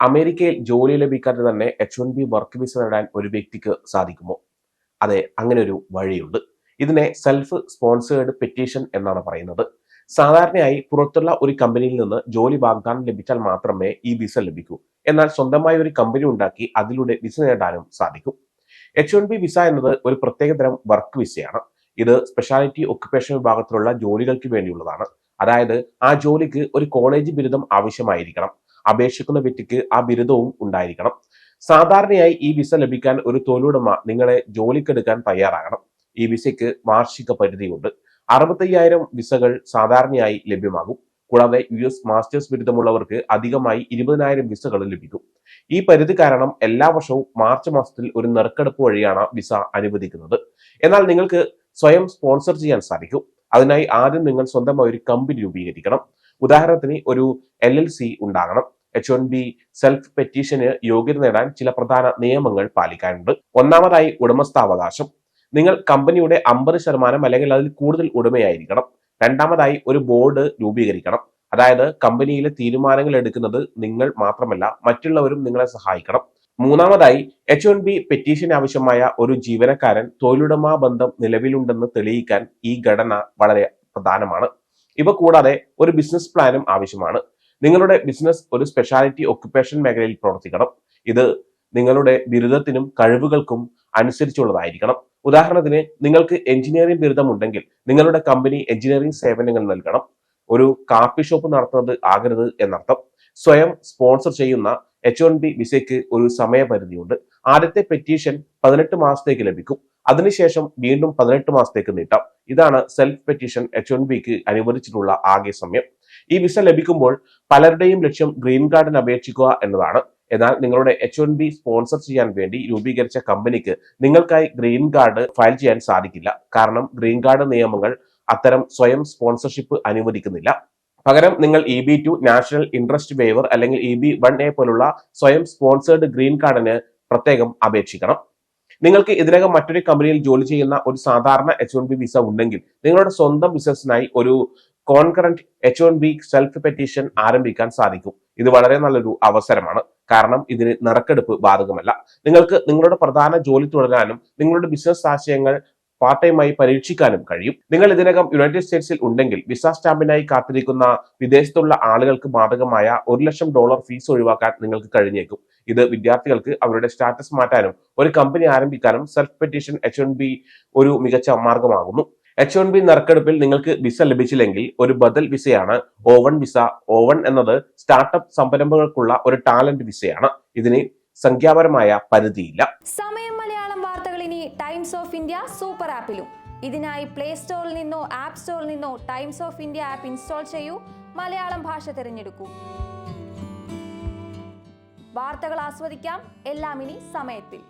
അമേരിക്കയിൽ ജോലി ലഭിക്കാതെ തന്നെ H one B work visa നേടാൻ ഒരു വ്യക്തിക്ക് സാധിക്കുമോ? അതെ അങ്ങനെ ഒരു വഴിയുണ്ട്. ഇതിനെ സെൽഫ് സ്പോൺസേഡ് പെറ്റീഷൻ എന്നാണ് പറയുന്നത്. സാധാരണയായി പുറത്തുള്ള ഒരു കമ്പനിയിൽ നിന്ന് ജോലി വാഗ്ദാനം ലഭിച്ചാൽ മാത്രമേ ഈ വിസ ലഭിക്കൂ. എന്നാൽ സ്വന്തമായി ഒരു കമ്പനി ഉണ്ടാക്കി അതിലൂടെ വിസ നേടാനും സാധിക്കും. എച്ച് വൺ ബി വിസ എന്നത് ഒരു പ്രത്യേകതരം വർക്ക് വിസയാണ് ഇത് സ്പെഷ്യാലിറ്റി ഒക്കുപേഷൻ വിഭാഗത്തിലുള്ള ജോലികൾക്ക് വേണ്ടിയുള്ളതാണ്. അതായത് ആ ജോലിക്ക് ഒരു കോളേജ് ബിരുദം ആവശ്യമായിരിക്കണം. അപേക്ഷിക്കുന്ന വ്യക്തിക്ക് ആ ബിരുദവും ഉണ്ടായിരിക്കണം. സാധാരണയായി ഈ വിസ ലഭിക്കാൻ ഒരു തൊഴിലുടമ നിങ്ങളെ ജോലിക്കെടുക്കാൻ തയ്യാറാകണം. ഈ വിസയ്ക്ക് വാർഷിക പരിധിയുണ്ട്. അറുപത്തയ്യായിരം വിസകൾ സാധാരണയായി ലഭ്യമാകും. കൂടാതെ യു എസ് മാസ്റ്റേഴ്സ് ബിരുദമുള്ളവർക്ക് അധികമായി ഇരുപതിനായിരം വിസകൾ ലഭിക്കും. ഈ പരിധി കാരണം എല്ലാ വർഷവും മാർച്ച് മാസത്തിൽ ഒരു നെറുക്കെടുപ്പ് വഴിയാണ് വിസ അനുവദിക്കുന്നത്. എന്നാൽ നിങ്ങൾക്ക് സ്വയം സ്പോൺസർ ചെയ്യാൻ സാധിക്കും. അതിനായി ആദ്യം നിങ്ങൾ സ്വന്തമായി ഒരു കമ്പനി രൂപീകരിക്കണം. ഉദാഹരണത്തിന് ഒരു എൽ ഉണ്ടാകണം. എച്ച് വൺ ബി സെൽഫ് പെറ്റീഷന് യോഗ്യത നേടാൻ ചില പ്രധാന നിയമങ്ങൾ പാലിക്കാനുണ്ട്. ഒന്നാമതായി ഉടമസ്ഥാവകാശം. നിങ്ങൾ കമ്പനിയുടെ അമ്പത് ശതമാനം അല്ലെങ്കിൽ അതിൽ കൂടുതൽ ഉടമയായിരിക്കണം. രണ്ടാമതായി ഒരു ബോർഡ് രൂപീകരിക്കണം. അതായത് കമ്പനിയിലെ തീരുമാനങ്ങൾ എടുക്കുന്നത് നിങ്ങൾ മാത്രമല്ല മറ്റുള്ളവരും നിങ്ങളെ സഹായിക്കണം. മൂന്നാമതായി എച്ച് വൺ ബി പെറ്റീഷന് ആവശ്യമായ ഒരു ജീവനക്കാരൻ തൊഴിലുടമ ബന്ധം നിലവിലുണ്ടെന്ന് തെളിയിക്കാൻ ഈ ഘടന വളരെ പ്രധാനമാണ്. ഇവ കൂടാതെ ഒരു ബിസിനസ് പ്ലാനും ആവശ്യമാണ്. നിങ്ങളുടെ ബിസിനസ് ഒരു സ്പെഷ്യാലിറ്റി ഒക്യുപ്പേഷൻ മേഖലയിൽ പ്രവർത്തിക്കണം. ഇത് നിങ്ങളുടെ ബിരുദത്തിനും കഴിവുകൾക്കും അനുസരിച്ചുള്ളതായിരിക്കണം. ഉദാഹരണത്തിന് നിങ്ങൾക്ക് എഞ്ചിനീയറിംഗ് ബിരുദം ഉണ്ടെങ്കിൽ നിങ്ങളുടെ കമ്പനി എഞ്ചിനീയറിംഗ് സേവനങ്ങൾ നൽകണം. ഒരു കാപ്പി ഷോപ്പ് നടത്തുന്നത് ആകരുത് എന്നർത്ഥം. സ്വയം സ്പോൺസർ ചെയ്യുന്ന എച്ച് വൺ ബി വിസയ്ക്ക് ഒരു സമയപരിധിയുണ്ട്. ആദ്യത്തെ പെറ്റീഷൻ പതിനെട്ട് മാസത്തേക്ക് ലഭിക്കും. അതിനുശേഷം വീണ്ടും പതിനെട്ട് മാസത്തേക്ക് നീട്ടാം. ഇതാണ് സെൽഫ് പെറ്റീഷൻ എച്ച് വൺ ബിക്ക് അനുവദിച്ചിട്ടുള്ള ആകെ സമയം. ഈ വിസ ലഭിക്കുമ്പോൾ പലരുടെയും ലക്ഷ്യം ഗ്രീൻ കാർഡിന് അപേക്ഷിക്കുക എന്നതാണ്. എന്നാൽ നിങ്ങളുടെ എച്ച് വൺ ബി സ്പോൺസർ ചെയ്യാൻ വേണ്ടി രൂപീകരിച്ച കമ്പനിക്ക് നിങ്ങൾക്കായി ഗ്രീൻ കാർഡ് ഫയൽ ചെയ്യാൻ സാധിക്കില്ല. കാരണം ഗ്രീൻ കാർഡ് നിയമങ്ങൾ അത്തരം സ്വയം സ്പോൺസർഷിപ്പ് അനുവദിക്കുന്നില്ല. പകരം നിങ്ങൾ E B two national interest waiver അല്ലെങ്കിൽ ഇ ബി വൺ എ പോലുള്ള സ്വയം സ്പോൺസേർഡ് ഗ്രീൻ കാർഡിന് പ്രത്യേകം അപേക്ഷിക്കണം. നിങ്ങൾക്ക് ഇതിനകം മറ്റൊരു കമ്പനിയിൽ ജോലി ചെയ്യുന്ന ഒരു സാധാരണ എച്ച് വൺ ബി വിസ ഉണ്ടെങ്കിൽ നിങ്ങളുടെ സ്വന്തം ബിസിനസ്സിനായി ഒരു concurrent H one B self petition ആരംഭിക്കാൻ സാധിക്കും. ഇത് വളരെ നല്ലൊരു അവസരമാണ്. കാരണം ഇതിന് നറുക്കെടുപ്പ് ബാധകമല്ല. നിങ്ങൾക്ക് നിങ്ങളുടെ പ്രധാന ജോലി തുടരാനും നിങ്ങളുടെ ബിസിനസ് ആശയങ്ങൾ പാർട്ട് ടൈമായി പരീക്ഷിക്കാനും കഴിയും. നിങ്ങൾ ഇതിനകം യുണൈറ്റഡ് സ്റ്റേറ്റ്സിൽ ഉണ്ടെങ്കിൽ വിസ സ്റ്റാമ്പിനായി കാത്തിരിക്കുന്ന വിദേശത്തുള്ള ആളുകൾക്ക് ബാധകമായ ഒരു ലക്ഷം ഡോളർ ഫീസ് ഒഴിവാക്കാൻ നിങ്ങൾക്ക് കഴിഞ്ഞേക്കും. ഇത് വിദ്യാർത്ഥികൾക്ക് അവരുടെ സ്റ്റാറ്റസ് മാറ്റാനും ഒരു കമ്പനി ആരംഭിക്കാനും സെൽഫ് പെറ്റീഷൻ എച്ച് ഒരു മികച്ച മാർഗമാകുന്നു. എച്ച് വൺ ബി നറുക്കെടുപ്പിൽ നിങ്ങൾക്ക് വിസ ലഭിച്ചില്ലെങ്കിൽ ഒരു ബദൽ വിസയാണ് O one visa O one എന്നത് സ്റ്റാർട്ടപ്പ് സംരംഭങ്ങൾക്കുള്ള ഒരു ടാലന്റ് വിസയാണ് ഇതിന് സംഖ്യാപരമായ പരിധിയില്ല. സമയം മലയാളം വാർത്തകൾ ഇനി ടൈംസ് ഓഫ് ഇന്ത്യ സൂപ്പർ ആപ്പിലും ഇതിനായി പ്ലേ സ്റ്റോറിൽ നിന്നോ ആപ്പ് സ്റ്റോറിൽ നിന്നോ Times of India app install ചെയ്യൂ. മലയാളം ഭാഷ തിരഞ്ഞെടുക്കൂ. വാർത്തകൾ ആസ്വദിക്കാം. എല്ലാം ഇനി സമയത്തിൽ.